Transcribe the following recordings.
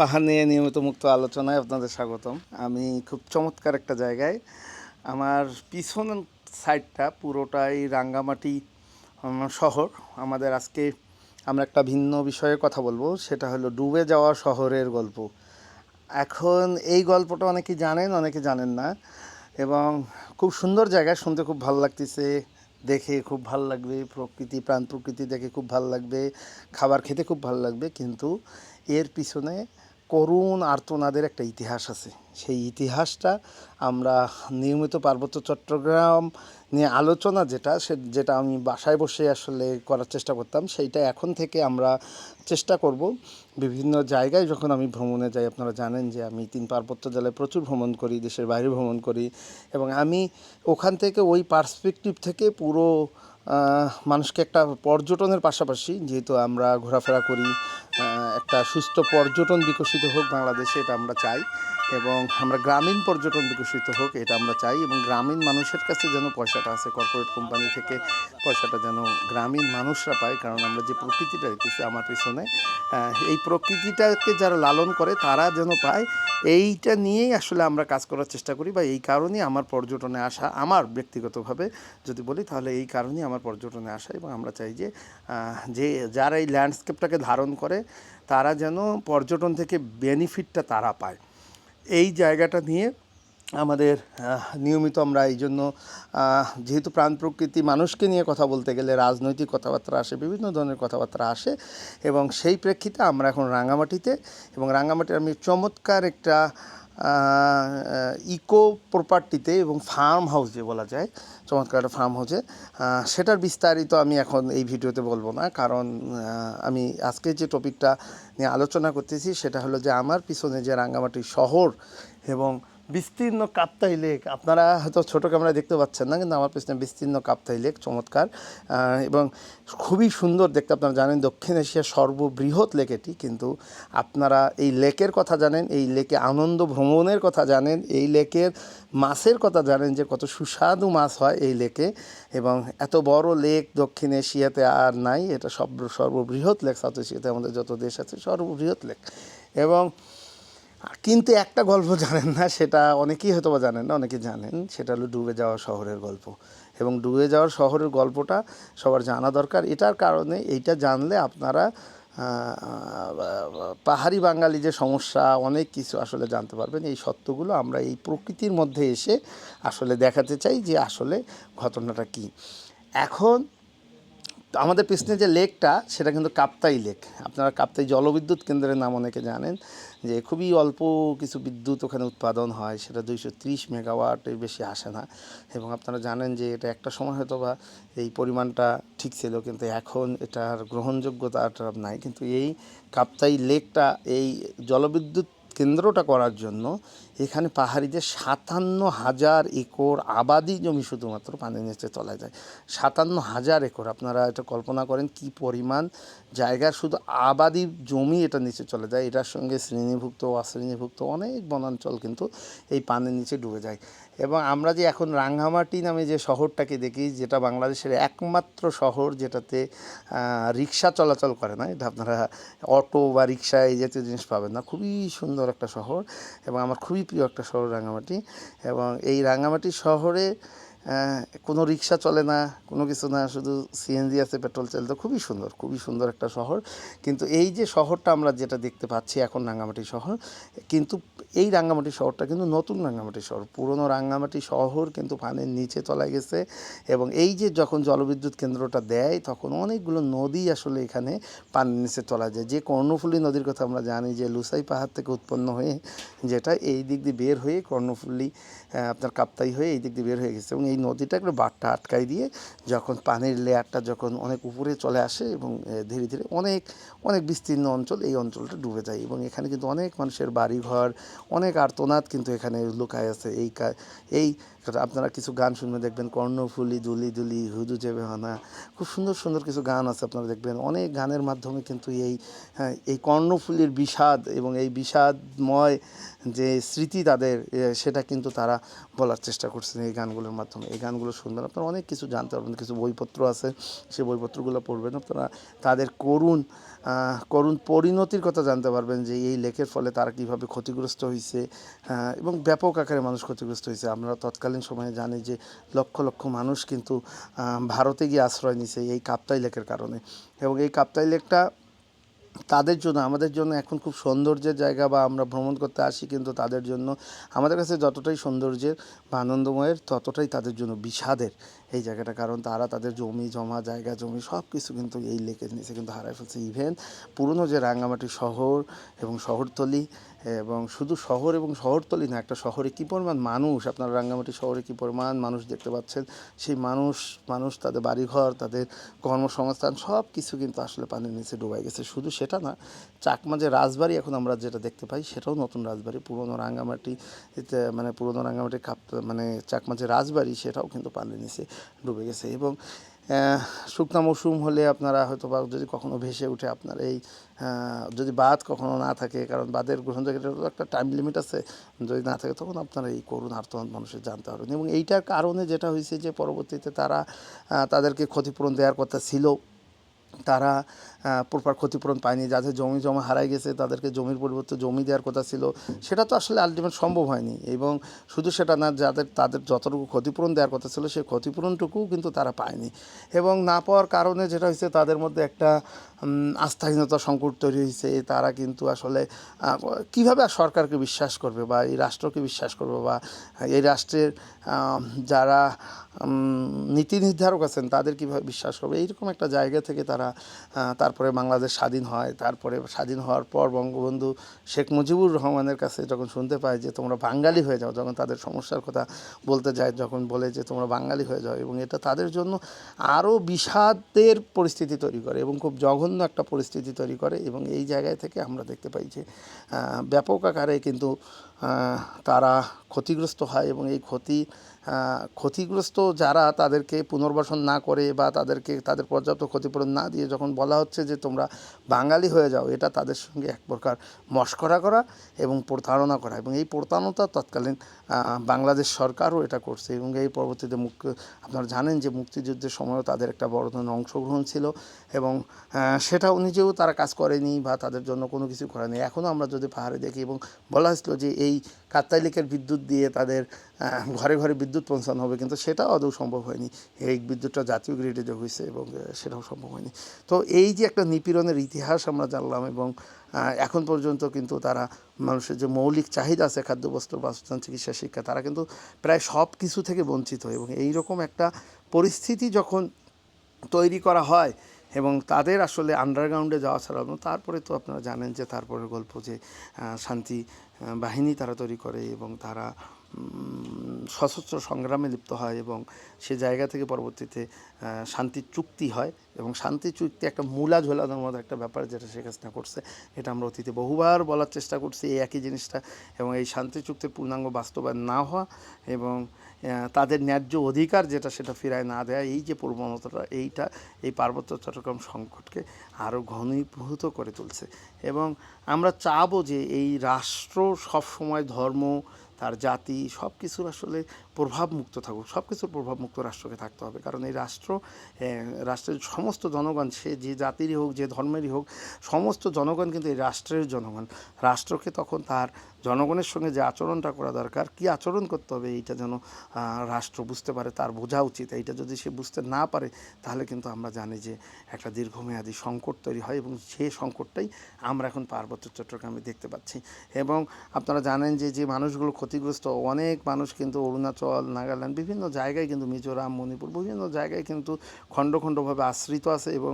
পাহাড় নিয়ে নিয়মিত মুক্ত আলোচনায় আপনাদের স্বাগতম। আমি খুব চমৎকার একটা জায়গায়। আমার পিছন সাইডটা পুরোটাই রাঙ্গামাটি শহর। আমাদের আজকে আমরা একটা ভিন্ন বিষয়ে কথা বলব, সেটা হলো ডুবে যাওয়া শহরের গল্প। এখন এই গল্পটা অনেকে জানেন অনেকে জানেন না। এবং খুব সুন্দর জায়গা, শুনতে খুব ভালো লাগতেছে, দেখে খুব ভালো লাগবে, প্রকৃতি, প্রাণ, প্রকৃতি দেখে খুব ভালো লাগবে, খাবার খেতে খুব ভালো লাগবে, কিন্তু এর পিছনে করুণ আর্তনাদের একটা ইতিহাস আছে। সেই ইতিহাসটা আমরা নিয়মিত পার্বত্য চট্টগ্রাম নিয়ে আলোচনা যেটা, সে যেটা আমি বাসায় বসে আসলে করার চেষ্টা করতাম, সেইটা এখন থেকে আমরা চেষ্টা করব। বিভিন্ন জায়গায় যখন আমি ভ্রমণে যাই, আপনারা জানেন যে আমি তিন পার্বত্য জেলায় প্রচুর ভ্রমণ করি, দেশের বাইরে ভ্রমণ করি এবং আমি ওখান থেকে ওই পার্সপেক্টিভ থেকে পুরো মানুষকে একটা পর্যটনের পাশাপাশি, যেহেতু আমরা ঘোরাফেরা করি একটা সুস্থ পর্যটন বিকশিত হোক বাংলাদেশে, এটা আমরা চাই। এবং আমরা গ্রামীণ পর্যটন বিকশিত হোক, এটা আমরা চাই। এবং গ্রামীণ মানুষের কাছে যেন পয়সাটা আছে কর্পোরেট কোম্পানি থেকে পয়সাটা যেন গ্রামীণ মানুষরা পায়। কারণ আমরা যে প্রকৃতিটা দেখতেছি আমার পিছনে এই প্রকৃতিটাকে যারা লালন করে, তারা যেন পায়। এইটা নিয়েই আসলে আমরা কাজ করার চেষ্টা করি বা এই কারণেই আমার পর্যটনে আসা, আমার ব্যক্তিগতভাবে যদি বলি, তাহলে এই কারণেই আমার পর্যটনে আসা। এবং আমরা চাই যে যে যারা এই ল্যান্ডস্কেপটাকে ধারণ করে তারা যেন পর্যটন থেকে বেনিফিটটা তারা পায়। এই জায়গাটা নিয়ে আমাদের নিয়মিত আমরা এই জন্য যেহেতু প্রাণ প্রকৃতি মানুষকে নিয়ে কথা বলতে গেলে রাজনৈতিক কথাবার্তা আসে, বিভিন্ন ধরনের কথাবার্তা আসে এবং সেই প্রেক্ষিতে আমরা এখন রাঙামাটিতে এবং রাঙামাটির আমি চমৎকার একটা ইকো প্রপার্টিতে এবং ফার্ম হাউসে বলা যায়, চমৎকার একটা ফার্ম হাউসে সেটার বিস্তারিত আমি এখন এই ভিডিওতে বলব না, কারণ আমি আজকে যে টপিকটা নিয়ে আলোচনা করতেছি সেটা হলো যে আমার পিছনে যে রাঙ্গামাটি শহর এবং বিস্তীর্ণ কাপ্তাই লেক। আপনারা হয়তো ছোটো ক্যামেরা দেখতে পাচ্ছেন না, কিন্তু আমার পিছনে বিস্তীর্ণ কাপ্তাই লেক, চমৎকার। এবং খুবই সুন্দর দেখতে আপনারা জানেন, দক্ষিণ এশিয়ার সর্ববৃহৎ লেক এটি, কিন্তু আপনারা এই লেকের কথা জানেন, এই লেকে আনন্দ ভ্রমণের কথা জানেন, এই লেকের মাছের কথা জানেন যে কত সুস্বাদু মাছ হয় এই লেকে। এবং এত বড় লেক দক্ষিণ এশিয়াতে আর নাই, এটা সব সর্ববৃহৎ লেক, সাউথ এশিয়াতে আমাদের যত দেশ আছে সর্ববৃহৎ লেক। এবং কিন্তু একটা গল্প জানেন না, সেটা অনেকেই হয়তো বা জানেন না, অনেকে জানেন। সেটা হলো ডুবে যাওয়া শহরের গল্প। এবং ডুবে যাওয়ার শহরের গল্পটা সবার জানা দরকার। এটার কারণে এইটা জানলে আপনারা পাহাড়ি বাঙালি যে সমস্যা, অনেক কিছু আসলে জানতে পারবেন। এই সত্যগুলো আমরা এই প্রকৃতির মধ্যে এসে আসলে দেখাতে চাই যে আসলে ঘটনাটা কী। এখন আমাদের পিছনে যে লেকটা, সেটা কিন্তু কাপ্তাই লেক। আপনারা কাপ্তাই জলবিদ্যুৎ কেন্দ্রের নাম অনেকে জানেন, যে খুবই অল্প কিছু বিদ্যুৎ ওখানে উৎপাদন হয়, সেটা দুইশো ত্রিশ মেগাওয়াটের বেশি আসে না। এবং আপনারা জানেন যে এটা একটা সময় হয়তো বা এই পরিমাণটা ঠিক ছিল, কিন্তু এখন এটার গ্রহণযোগ্যতাটা নাই। কিন্তু এই কাপ্তাই লেকটা, এই জলবিদ্যুৎ কেন্দ্রটা করার জন্য এখানে পাহাড়িদের সাতান্ন হাজার একর আবাদি জমি শুধুমাত্র পানির নিচে চলে যায়। সাতান্ন হাজার একর, আপনারা এটা কল্পনা করেন কি পরিমাণ জায়গার শুধু আবাদি জমি এটা নিচে চলে যায়। এটার সঙ্গে শ্রেণীভুক্ত অশ্রেণীভুক্ত অনেক বনাঞ্চল কিন্তু এই পানির নিচে ডুবে যায়। এবং আমরা যে এখন রাঙ্গামাটি নামে যে শহরটাকে দেখি, যেটা বাংলাদেশের একমাত্র শহর যেটাতে রিক্সা চলাচল করে না, এটা আপনারা অটো বা রিক্সা এই জাতীয় জিনিস পাবেন না। খুবই সুন্দর একটা শহর এবং আমার খুবই প্রিয় একটা শহর রাঙ্গামাটি এবং এই রাঙ্গামাটি শহরে কোনো রিক্সা চলে না, কোনো কিছু না, শুধু সিএনজি আছে, পেট্রোল চালিত, খুবই সুন্দর খুবই সুন্দর একটা শহর। কিন্তু এই যে শহরটা আমরা যেটা দেখতে পাচ্ছি এখন রাঙ্গামাটি শহর, কিন্তু এই রাঙ্গামাটি শহরটা কিন্তু নতুন রাঙ্গামাটি শহর। পুরনো রাঙ্গামাটি শহর কিন্তু পানির নিচে তলায় গেছে এবং এই যে যখন জলবিদ্যুৎ কেন্দ্রটা দেয়, তখন অনেকগুলো নদী আসলে এখানে পানির নিচে তলা যায়। যে কর্ণফুলী নদীর কথা আমরা জানি যে লুসাই পাহাড় থেকে উৎপন্ন হয়ে যেটা এই দিক দিয়ে বের হয়ে কর্ণফুলী আপনার কাপ্তাই হয়ে এই দিক দিয়ে বের হয়ে গেছে এবং এই নদীটা একটু বাটটা আটকাই দিয়ে যখন পানির লেয়ারটা যখন অনেক উপরে চলে আসে এবং ধীরে ধীরে অনেক অনেক বিস্তীর্ণ অঞ্চল এই অঞ্চলটা ডুবে যায় এবং এখানে কিন্তু অনেক মানুষের বাড়িঘর অনেক আর্তনাদ কিন্তু এখানে লুকায় আছে। এই এই আপনারা কিছু গান শুনবে দেখবেন কর্ণফুলি দুলি দুলি হুদু চেবে হানা খুব সুন্দর সুন্দর কিছু গান আছে আপনারা দেখবেন। অনেক গানের মাধ্যমে কিন্তু এই হ্যাঁ, এই কর্ণফুলির বিষাদ এবং এই বিষাদময় যে স্মৃতি তাদের সেটা কিন্তু তারা বলার চেষ্টা করছেন এই গানগুলোর মাধ্যমে। এই গানগুলো শুনবেন আপনারা অনেক কিছু জানতে পারবেন কিছু বইপত্র আছে সেই বইপত্রগুলো পড়বেন আপনারা তাদের করুণ করুণ পরিণতির কথা জানতে পারবেন যে এই লেকের ফলে তারা কীভাবে ক্ষতিগ্রস্ত হয়েছে এবং ব্যাপক আকারে মানুষ ক্ষতিগ্রস্ত হয়েছে আমরা তৎকালীন সময়ে জানি যে লক্ষ লক্ষ মানুষ কিন্তু ভারতে গিয়ে আশ্রয় নিছে এই কাপ্তাই লেকের কারণে। এবং এই কাপ্তাই লেকটা তাদের জন্য, আমাদের জন্য এখন খুব সৌন্দর্যের জায়গা বা আমরা ভ্রমণ করতে আসি কিন্তু তাদের জন্য, আমাদের কাছে যতটাই সৌন্দর্যের বা আনন্দময়ের ততটাই তাদের জন্য বিষাদের এই জায়গাটা। কারণ তারা তাদের জমি, জমা, জায়গা, জমি সব কিছু কিন্তু এই লেকের নিচে কিন্তু হারায় ফেলছে। ইভেন পুরনো যে রাঙ্গামাটি শহর এবং শহরতলি এবং শুধু শহর এবং শহরতলি না, একটা শহরে কী পরিমাণ মানুষ, আপনার রাঙ্গামাটি শহরে কী পরিমাণ মানুষ দেখতে পাচ্ছেন? সেই মানুষ মানুষ তাদের বাড়িঘর, তাদের কর্মসংস্থান সব কিছু কিন্তু আসলে পানির নিচে ডুবাই গেছে। শুধু সেটা না, চাকমা যে রাজবাড়ি এখন আমরা যেটা দেখতে পাই, সেটাও নতুন রাজবাড়ি। পুরনো রাঙ্গামাটি মানে পুরনো রাঙ্গামাটি কাপ মানে চাকমা যে রাজবাড়ি, সেটাও কিন্তু পানির নিচে ডুবে গেছে। এবং শুকনা মৌসুম হলে আপনারা হয়তো বা যদি কখনো ভেসে উঠে আপনার এই যদি বাদ কখনো না থাকে, কারণ বাদের গ্রহণযোগ্যতার একটা টাইম লিমিট আছে, যদি না থাকে তখন আপনারা এই করুণ আর্তনাদ মানুষের জানতে পারবেন এবং এইটার কারণে যেটা হয়েছে যে পরবর্তীতে তারা তাদেরকে ক্ষতিপূরণ দেওয়ার কথা ছিল। তারা প্রপার ক্ষতিপূরণ পায়নি যাদের জমি জমা হারাই গেছে, তাদেরকে জমির পরিবর্তে জমি দেওয়ার কথা ছিল, সেটা তো আসলে আলটিমেট সম্ভব হয়নি। এবং শুধু সেটা না, যাদের, তাদের যতটুকু ক্ষতিপূরণ দেওয়ার কথা ছিল, সেই ক্ষতিপূরণটুকুও কিন্তু তারা পায়নি। এবং না পাওয়ার কারণে যেটা হয়েছে, তাদের মধ্যে একটা আস্থাহীনতা সংকট তৈরি হয়েছে। তারা কিন্তু আসলে কীভাবে সরকারকে বিশ্বাস করবে বা এই রাষ্ট্রকে বিশ্বাস করবে বা এই রাষ্ট্রের যারা নীতি নির্ধারক আছেন, তাদের কীভাবে বিশ্বাস করবে? এইরকম একটা জায়গা থেকে তারা আহ, তারপরে বাংলাদেশ স্বাধীন হয় তারপরে স্বাধীন হওয়ার পর বঙ্গবন্ধু শেখ মুজিবুর রহমানের কাছে যখন শুনতে পায় যে তোমরা বাঙালি হয়ে যাও যখন তাদের সমস্যার কথা বলতে যায় যখন বলে যে তোমরা বাঙালি হয়ে যাও এবং এটা তাদের জন্য আরও বিষাদের পরিস্থিতি তৈরি করে এবং খুব জঘন্য একটা পরিস্থিতি তৈরি করে এবং এই জায়গায় থেকে আমরা দেখতে পাই যে ব্যাপক আকারে কিন্তু তারা ক্ষতিগ্রস্ত হয় এবং এই ক্ষতি ক্ষতিগ্রস্ত যারা তাদেরকে পুনর্বাসন না করে বা তাদেরকে, তাদের পর্যাপ্ত ক্ষতিপূরণ না দিয়ে যখন বলা হচ্ছে যে তোমরা বাঙালি হয়ে যাও, এটা তাদের সঙ্গে এক প্রকার মস্করা করা এবং প্রতারণা করা। এবং এই প্রতারণতা তৎকালীন বাংলাদেশ সরকারও এটা করছে এবং এই পরবর্তীতে মুক্ত, আপনারা জানেন যে মুক্তিযুদ্ধের সময়ও তাদের একটা বড় ধরনের অংশগ্রহণ ছিল এবং সেটাও নিজেও তারা কাজ করেনি বা তাদের জন্য কোনো কিছু করেনি। এখনও আমরা যদি পাহাড়ে দেখি এবং বলা হয়েছিল যে এই কাত্তাই লেকের বিদ্যুৎ দিয়ে তাদের ঘরে ঘরে বিদ্যুৎ পৌঁছানো হবে, কিন্তু সেটাও আদৌ সম্ভব হয়নি। এই বিদ্যুৎটা জাতীয় গ্রিডে যে হয়েছে এবং সেটাও সম্ভব হয়নি। তো এই যে একটা নিপীড়নের ইতিহাস আমরা জানলাম এবং এখন পর্যন্ত কিন্তু তারা মানুষের যে মৌলিক চাহিদা আছে, খাদ্য, বস্ত্র, বাসস্থান, চিকিৎসা, শিক্ষা, তারা কিন্তু প্রায় সব কিছু থেকে বঞ্চিত এবং এই রকম একটা পরিস্থিতি যখন তৈরি করা হয় এবং তাদের আসলে আন্ডারগ্রাউন্ডে যাওয়া ছাড়া তারপরে তো আপনারা জানেন যে তারপরের গল্প যে শান্তি বাহিনী তারা তৈরি করে এবং তারা সশস্ত্র সংগ্রামে লিপ্ত হয় এবং সে জায়গা থেকে পরবর্তীতে শান্তি চুক্তি হয় এবং শান্তি চুক্তি একটা মূলা ঝোলানোর মতো একটা ব্যাপার যেটা শেখ হাসিনা করছে, এটা আমরা অতীতে বহুবার বলার চেষ্টা করছি এই একই জিনিসটা এবং এই শান্তি চুক্তির পূর্ণাঙ্গ বাস্তবায়ন না হওয়া এবং তাদের ন্যায্য অধিকার যেটা সেটা ফিরায় না দেয়া, এই যে প্রবণতাটা, এইটা এই পার্বত্য চট্টগ্রাম সংকটকে আরও ঘনীভূত করে তুলছে এবং আমরা চাবো যে এই রাষ্ট্র সবসময় ধর্ম তার জাতি সব কিছুর আসলে প্রভাবমুক্ত থাকুক সব কিছুর প্রভাবমুক্ত রাষ্ট্রকে থাকতে হবে। কারণ এই রাষ্ট্র রাষ্ট্রের সমস্ত জনগণ, সে যে জাতিরই হোক, যে ধর্মেরই হোক, সমস্ত জনগণ কিন্তু এই রাষ্ট্রের জনগণ। রাষ্ট্রকে তখন তার জনগণের সঙ্গে যে আচরণটা করা দরকার, কি আচরণ করতে হবে, এইটা যেন রাষ্ট্র বুঝতে পারে, তার বোঝা উচিত। এইটা যদি সে বুঝতে না পারে, তাহলে কিন্তু আমরা জানি যে একটা দীর্ঘমেয়াদী সংকট তৈরি হয় এবং সে সংকটটাই আমরা এখন পার্বত্য চট্টগ্রামে দেখতে পাচ্ছি। এবং আপনারা জানেন যে যে মানুষগুলো ক্ষতিগ্রস্ত, অনেক মানুষ কিন্তু অরুণাচল নাগাল্যান্ড, বিভিন্ন জায়গায় কিন্তু মিজোরাম, মণিপুর বিভিন্ন জায়গায় কিন্তু খণ্ড খণ্ডভাবে আশ্রিত আছে এবং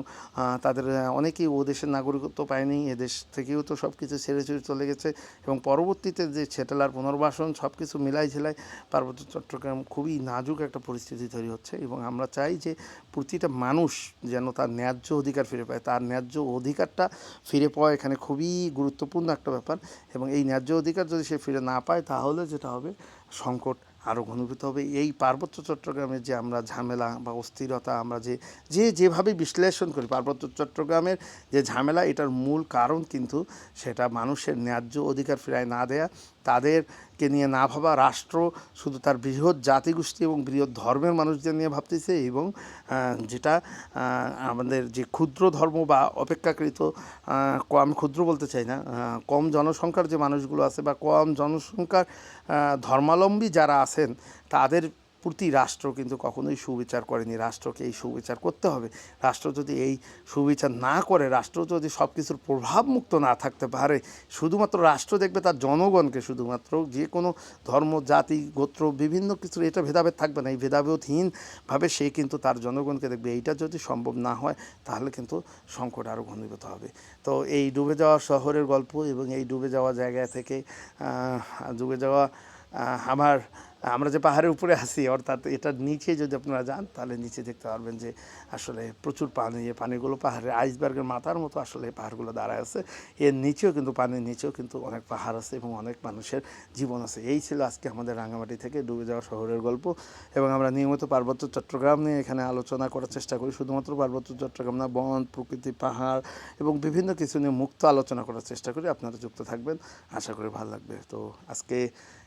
তাদের অনেকেই ও দেশের নাগরিকত্ব পায়নি এদেশ থেকেও তো সব কিছু ছেড়ে ছেড়ে চলে গেছে এবং পরবর্তীতে যে ছেটেলার পুনর্বাসন সব কিছু মিলাই ঝেলাই পার্বত্য চট্টগ্রাম খুবই নাজুক একটা পরিস্থিতি তৈরি হচ্ছে এবং আমরা চাই যে প্রতিটা মানুষ যেন তার ন্যায্য অধিকার ফিরে পায়। তার ন্যায্য অধিকারটা ফিরে পাওয়া এখানে খুবই গুরুত্বপূর্ণ একটা ব্যাপার এবং এই ন্যায্য অধিকার যদি সে ফিরে না পায় তাহলে যেটা হবে সংকট। আরও ঘনীভূত হবে। এই পার্বত্য চট্টগ্রামের যে আমরা ঝামেলা বা অস্থিরতা, আমরা যে যে যেভাবে বিশ্লেষণ করি, পার্বত্য চট্টগ্রামের যে ঝামেলা, এটার মূল কারণ কিন্তু সেটা মানুষের ন্যায্য অধিকার ফিরায় না দেয়া তাদেরকে নিয়ে না ভাবা রাষ্ট্র, শুধু তার বৃহৎ জাতিগোষ্ঠী এবং বৃহৎ ধর্মের মানুষদের নিয়ে ভাবতেছে এবং যেটা আমাদের যে ক্ষুদ্র ধর্ম বা অপেক্ষাকৃত কম, ক্ষুদ্র বলতে চাই না কম জনসংখ্যার যে মানুষগুলো আছে বা কম জনসংখ্যার ধর্মালম্বী যারা আছেন, তাদের প্রতি রাষ্ট্র কিন্তু কখনোই সুবিচার করেনি। রাষ্ট্রকে এই সুবিচার করতে হবে। রাষ্ট্র যদি এই সুবিচার না করে, রাষ্ট্র যদি সব কিছুর প্রভাবমুক্ত না থাকতে পারে, শুধুমাত্র রাষ্ট্র দেখবে তার জনগণকে শুধুমাত্র, যে কোনো ধর্ম, জাতি, গোত্র, বিভিন্ন কিছু, এটা ভেদাভেদ থাকবে না। এই ভেদাভেদহীনভাবে সে কিন্তু তার জনগণকে দেখবে, এইটা যদি সম্ভব না হয়, তাহলে কিন্তু সংকট আরও ঘনীভূত হবে। তো এই ডুবে যাওয়া শহরের গল্প এবং এই ডুবে যাওয়া জায়গা থেকে ডুবে যাওয়া আমার, আমরা যে পাহাড়ের উপরে আছি, অর্থাৎ এটার নিচে যদি আপনারা যান, তাহলে নিচে দেখতে পারবেন যে আসলে প্রচুর পানি, এই পানিগুলো পাহাড়ের আইসবার্গের মাথার মতো আসলে পাহাড়গুলো দাঁড়ায় আছে। এর নিচেও কিন্তু পানির নিচেও কিন্তু অনেক পাহাড় আছে এবং অনেক মানুষের জীবন আছে। এই ছিল আজকে আমাদের রাঙামাটি থেকে ডুবে যাওয়া শহরের গল্প এবং আমরা নিয়মিত পার্বত্য চট্টগ্রাম নিয়ে এখানে আলোচনা করার চেষ্টা করি। শুধুমাত্র পার্বত্য চট্টগ্রাম না, বন, প্রকৃতি, পাহাড় এবং বিভিন্ন কিছু নিয়ে মুক্ত আলোচনা করার চেষ্টা করি। আপনারা যুক্ত থাকবেন, আশা করি ভালো লাগবে। তো আজকে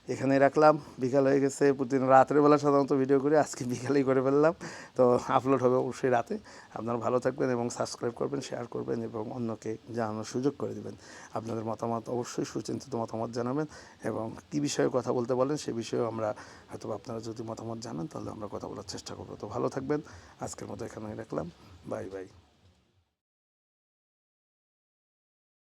এখানে রাখলাম। বিকাল হয়ে গেছে, প্রতিদিন রাতের বেলা সাধারণত ভিডিও করি, আজকে বিকালেই করে ফেললাম। তো আপলোড হবে অবশ্যই রাতে। আপনারা ভালো থাকবেন এবং সাবস্ক্রাইব করবেন শেয়ার করবেন এবং অন্যকে জানানোর সুযোগ করে দেবেন। আপনাদের মতামত অবশ্যই সুচিন্তিত মতামত জানাবেন এবং কী বিষয়ে কথা বলতে বলেন সে বিষয়েও আমরা হয়তো আপনারা যদি মতামত জানান, তাহলে আমরা কথা বলার চেষ্টা করব। তো ভালো থাকবেন। আজকের মতো এখানেই রাখলাম। Bye bye.